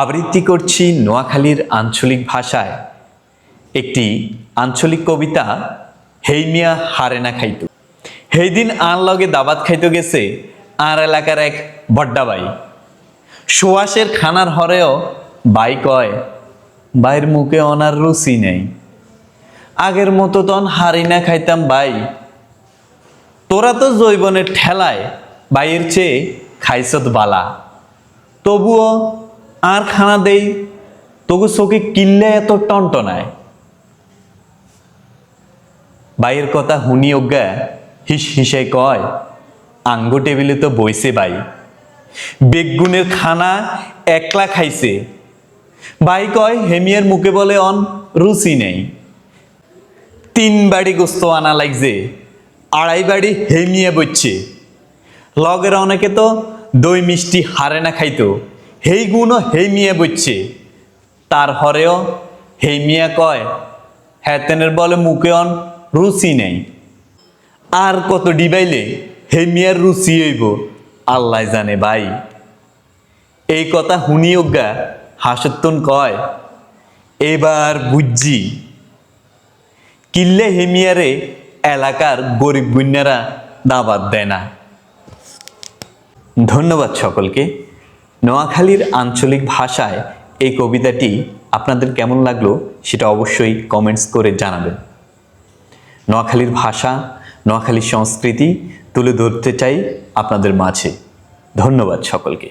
আবৃত্তি করছি নোয়াখালীর আঞ্চলিক ভাষায়। একটি আঞ্চলিক কবিতা, হেই মিয়া, হারে না খাইতো। সেই দিন আন লগে দাবাত খাইতে গেছে, আর এলাকার এক বড্ডা বাই। সুয়াসের খানার হরেও বাই কয়, বাইর মুখে অনার রুচি নেই। আগের মতো তন হারি না খাইতাম বাই। তোরা তো জৈবনের ঠেলায় বাইয়ের চেয়ে খাইছত বালা। তবুও আর খানা দেই, তবু চোখে কিনলে এত টনটনায়। বাইয়ের কথা হুনি অজ্ঞা, হিস হিসে কয় আঙ্গ টেবিলে তো বইছে বাই। বেগুনের খানা একলা খাইছে। বাই কয়, হেমিয়ার মুখে বলে অন, রুচি নেই। তিন বাড়ি গোস্ত আনা লাগছে, আড়াই বাড়ি হেমিয়ে বইছে। লগের অনেকে তো দই মিষ্টি হারে না খাইতো। হেই গুণও হেমিয়ে বইছে তার হরেও হেমিয়া কয় হ্যাতেনের বলে মুখে অন রুচি নেই। আর কত ডিবাইলে হেমিয়ার রুচি হইব, আল্লাহ জানে ভাই। এই কথা অজ্ঞা হাসত্তন কয়, এবার বুঝছি। কিল্লে হেমিয়ারে এলাকার গরিব গুন্যারা দাবাত দেয় না। ধন্যবাদ সকলকে। নোয়াখালীর আঞ্চলিক ভাষায় এই কবিতাটি আপনাদের কেমন লাগল সেটা অবশ্যই কমেন্টস করে জানাবেন। নোয়াখালীর ভাষা নোয়াখালীর সংস্কৃতি তুলে ধরতে চাই আপনাদের মাঝে। ধন্যবাদ সকলকে।